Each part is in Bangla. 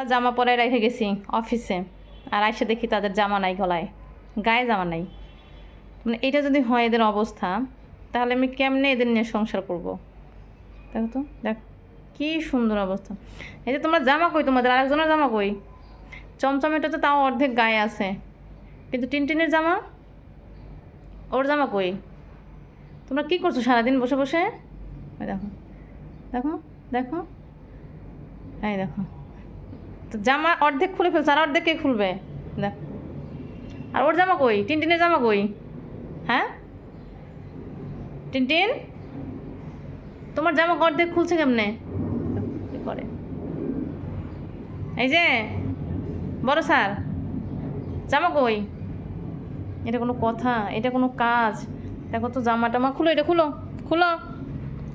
এতগুলো জামা পরে রেখে গেছি অফিসে। আর আইসে দেখি তাদের জামা নাই গলায়। গায়ে জামা নাই। মানে এটা যদি হয় এদের অবস্থা, তাহলে আমি কেমনে এদের নিয়ে সংসার করব? দেখো তো, দেখ, কি সুন্দর অবস্থা। এই যে তোমরা জামা কই? তোমাদের আরেকজনের জামা কই? চমচমেটা তো তাও অর্ধেক গায়ে আছে। কিন্তু টিনটিনের জামা? ওর জামা কই? তোমরা কী করছ সারাদিন বসে বসে? দেখো দেখো দেখো। এই দেখো। তো জামা অর্ধেক খুলে ফেলছে, আর অর্ধেক কে খুলবে? দেখ। আর ওর জামা কই? টিনটিনের জামা কই? হ্যাঁ? টিনটিন? তোমার জামা অর্ধেক খুলছে কেমনে? করে। এই যে, বড় স্যার, জামা কই? এটা কোনো কথা, এটা কোনো কাজ। দেখো তো জামা টামা খুলো, এটা খুলো খুলো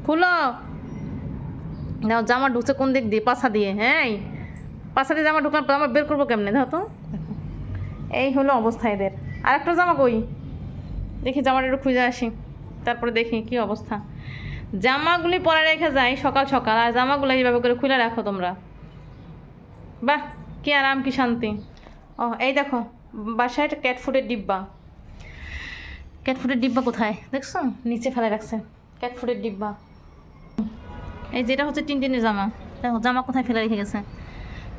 খুলো। দেখো জামা ঢুকছে কোন দিক দিয়ে? পাছা দিয়ে হ্যাঁ পাছা জামা ঢুকলাম জামা বের করব কেমনে? দেখো তো। এই হলো অবস্থা এদের। আর একটা জামা কই? দেখি জামাটা একটু খুঁজে আসি। তারপরে দেখি কি অবস্থা। জামাগুলি পরে রেখে যাই সকাল সকাল, আর জামাগুলো এইভাবে করে খুলে রাখো তোমরা। বাহ, কি আরাম, কি শান্তি। ও, এই দেখো, বাসায় একটা ক্যাট ফুডের ডিব্বা। ক্যাট ফুডের ডিব্বা কোথায়? দেখছ? নিচে ফেলে রাখছে। ক্যাট ফুডের ডিব্বা। এই যেটা হচ্ছে টিনটিনের জামা। দেখো, জামা কোথায় ফেলে রেখে গেছে?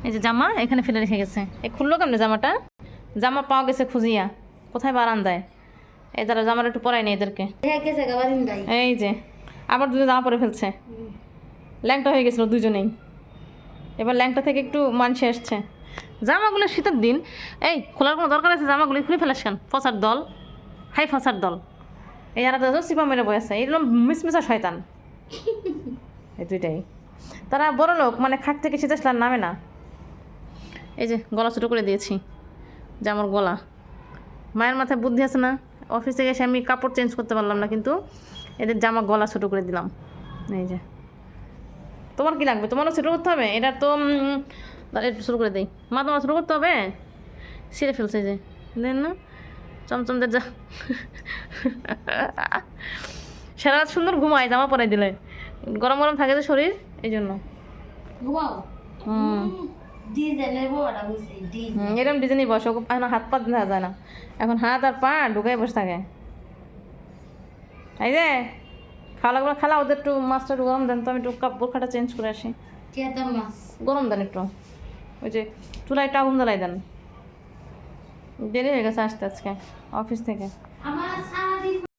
এই যে জামা এখানে ফেলে রেখে গেছে। এই খুললো কেমনে জামাটা? জামা পাওয়া গেছে খুঁজিয়া। কোথায় বারান্দায়? এই যারা জামাটা একটু পরাই নেই এদেরকে। এই যে আবার দুটো জামা পরে ফেলছে। ল্যাংটা হয়ে গেছিল দুজনেই এবার ল্যাংটা থেকে একটু মানসে আসছে। জামাগুলো শীতের দিন। এই খোলার কোনো দরকার আছে? জামাগুলো খুলে ফেলাস কেন? ফসার দল। হাই ফসার দল। এই যারা দাদা সিপা মেরে বয়ে আছে। এরকম মিসমিসা শয়তান। এই দুইটাই। তারা বড় লোক মানে খাট থেকে শীত আসলে আর নামে না। এই যে গলা ছোটো করে দিয়েছি যে আমার গলা। মায়ের মাথায় বুদ্ধি আছে না? অফিসে গেছে আমি কাপড় চেঞ্জ করতে পারলাম না কিন্তু এদের জামা গলা ছোটো করে দিলাম। এই যে। তোমার কি লাগবে? তোমারও ছোটো করতে হবে? এটা তো শুরু করে দেই। মা তোমার শুরু করতে হবে? ছিঁড়ে ফেলছে যে। দেন না। চমচমদের যা। সারা রাত সুন্দর ঘুমায় জামা পরাই দিলে। গরম গরম থাকে তো শরীর এই জন্য হুম হুম, এরকম ডিজাইনই বসে এখন হাত পা দেখা যায় না। এখন হাত আর পা ঢুকাই বসে থাকে। এই যে খাওয়া লাগবে খালা ওদের একটু মাছটা একটু গরম দেন তো আমি একটু কাপ বোরখাটা চেঞ্জ করে আসি। গরম দেন একটু। ওই যে একটু আগুন জ্বালাই দেন। দেরি হয়ে গেছে আসতে আজকে অফিস থেকে। আমার